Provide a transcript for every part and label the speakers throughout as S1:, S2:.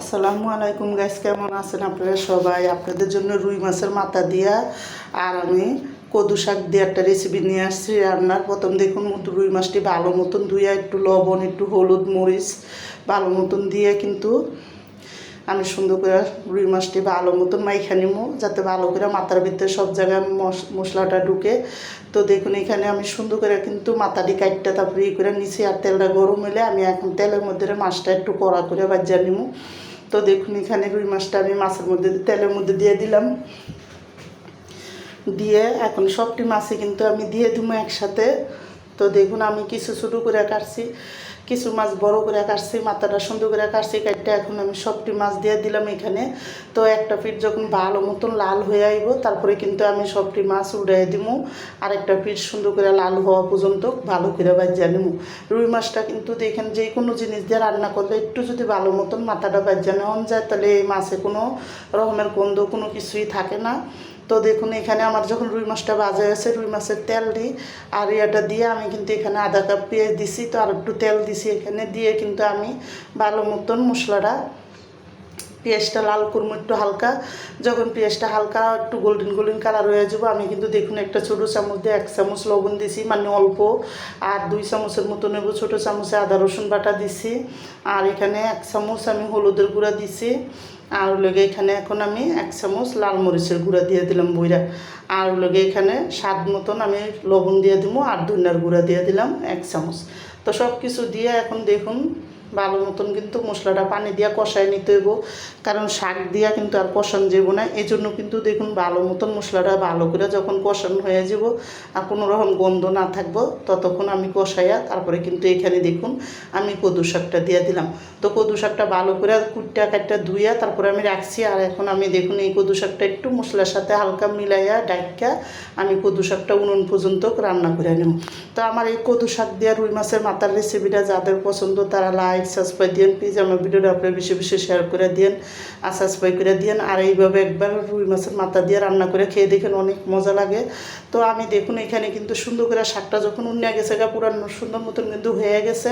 S1: আসসালামু আলাইকুম গাইস কেমন আছেন আপনারা সবাই? আপনাদের জন্য রুই মাছের মাথা দিয়া আর আমি কদু শাক দিয়ে একটা রেসিপি নিয়ে আসছি। রান্নার প্রথম দেখুন রুই মাছটি ভালো মতন ধুইয়া একটু লবণ, একটু হলুদ মরিচ ভালো মতন দিয়ে কিন্তু আমি সুন্দর করে রুই মাছটি ভালো মতন মাইখা নিমু, যাতে ভালো করে মাথার ভিতরে সব জায়গায় মশ- মশলাটা ঢুকে। তো দেখুন, এখানে আমি সুন্দর করে কিন্তু মাথাটি কাটতে, তারপরে ই করে নিছি আর তেলটা গরম হলে আমি এখন তেলের মধ্যে মাছটা একটু কড়া করে বাজিয়ে নিমু। তো দেখুন, এখানে রুই মাছটা আমি মাছের মধ্যে, তেলের মধ্যে দিয়ে দিলাম। দিয়ে এখন সবটি মাছে কিন্তু আমি দিয়ে দিব একসাথে। তো দেখুন, আমি কিছু ছোটো করে কাটছি, কিছু মাছ বড় করে কাটছি, মাথাটা সুন্দর করে কাটছি কাটতে এখন আমি সবটি মাছ দিয়ে দিলাম এখানে। তো একটা পিঠ যখন ভালো মতন লাল হয়ে আইব, তারপরে কিন্তু আমি সবটি মাছ উড়াই দিব আর একটা পিঠ সুন্দর করে লাল হওয়া পর্যন্ত ভালো করে বাজিয়ে নিব রুই মাছটা কিন্তু দেখেন, যে কোনো জিনিস দিয়ে রান্না করলে একটু যদি ভালো মতন মাথাটা বাজিয়ে নেওয়া যায়, তাহলে এই মাছে কোনো রকমের গন্ধ কোনো কিছুই থাকে না। তো দেখুন, এখানে আমার যখন রুই মাছটা বাজা গেছে রুই মাছের তেল দিই, আর এটা দিয়ে আমি কিন্তু এখানে আধা কাপ পেঁয়াজ দিছি, তো আর একটু তেল দিছি এখানে, দিয়ে কিন্তু আমি ভালো মতন মশলাটা, পেঁয়াজটা লাল করব একটু হালকা। যখন পেঁয়াজটা হালকা একটু গোল্ডেন গোল্ডেন কালার হয়ে যাব, আমি কিন্তু দেখুন একটা ছোটো চামচ দিয়ে এক চামচ লবণ দিছি মানে অল্প, আর দুই চামচের মতো নেব ছোটো চামচে আদা রসুন বাটা দিছি, আর এখানে এক চামচ আমি হলুদের গুঁড়া দিছি আর লগে এখানে এখন আমি এক চামচ লাল মরিচের গুঁড়া দিয়ে দিলাম বইরা। আর লগে এখানে স্বাদ মতন আমি লবণ দিয়ে দিব আর ধনিয়ার গুঁড়া দিয়ে দিলাম এক চামচ। তো সব কিছু দিয়ে এখন দেখুন, ভালো মতন কিন্তু মশলাটা পানি দিয়া কষায় নিতে হইব। কারণ শাক দিয়া কিন্তু আর কষান যাব না। এই জন্য কিন্তু দেখুন, ভালো মতন মশলাটা ভালো করে যখন কষানো হয়ে যাব আর কোনো রকম গন্ধ না থাকব, ততক্ষণ আমি কষাইয়া তারপরে কিন্তু এখানে দেখুন, আমি কদু শাকটা দিয়ে দিলাম। তো কদু শাকটা ভালো করে কুটটা কাটটা ধুইয়া তারপরে আমি রাখছি, আর এখন আমি দেখুন এই কদু শাকটা একটু মশলার সাথে হালকা মিলাইয়া ডাইকা আমি কদু শাকটা উনুন পর্যন্ত রান্না করে নেব। তো আমার এই কদু শাক দিয়ে রুই মাছের মাথার রেসিপিটা যাদের পছন্দ তারা লাইক সাবস্ক্রাইব দিন প্লিজ আমার ভিডিওটা আপনার বেশি বেশি শেয়ার করে দিন আর সাবস্ক্রাইব করে দিন আর এইভাবে একবার রুই মাছের মাথা দিয়ে রান্না করে খেয়ে দেখেন অনেক মজা লাগে। তো আমি দেখুন এখানে কিন্তু সুন্দর করে শাকটা যখন উন্নে গেছে গা, পুরানো সুন্দর মতন কিন্তু হয়ে গেছে,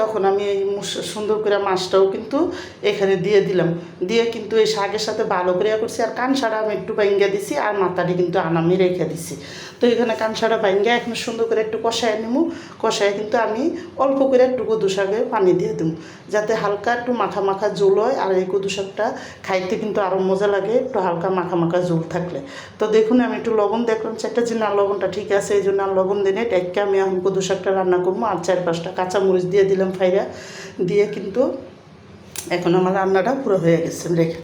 S1: তখন আমি এই সুন্দর করে মাছটাও কিন্তু এখানে দিয়ে দিলাম। দিয়ে কিন্তু এই শাকের সাথে ভালো করে করছি। আর কানসাটা আমি একটু বাইঙ্গা দিছি আর মাথাটি কিন্তু আনামি রেখে দিছি। তো এখানে কানসাটা বাইঙ্গা এখন সুন্দর করে একটু কষায় নিমু। কষায় কিন্তু আমি অল্প করে একটু কদু শাকে পানি দিয়ে দেবো যাতে হালকা একটু মাখা মাখা জোল হয় আর এই কদু শাকটা খাইতে কিন্তু আরও মজা লাগে, একটু হালকা মাখা মাখা জোল থাকলে। তো দেখুন, আমি একটু লবণ দেখলাম চারটা যে না লবণটা ঠিক আছে, এই জন্য আর লবণ দিনে ডাইকে আমি এখন কদু শাকটা রান্না করব। আর চার পাঁচটা কাঁচামরিচ দিয়ে দিলাম ফাইরা। দিয়ে কিন্তু এখন আমার রান্নাটা পুরো হয়ে গেছে রেখে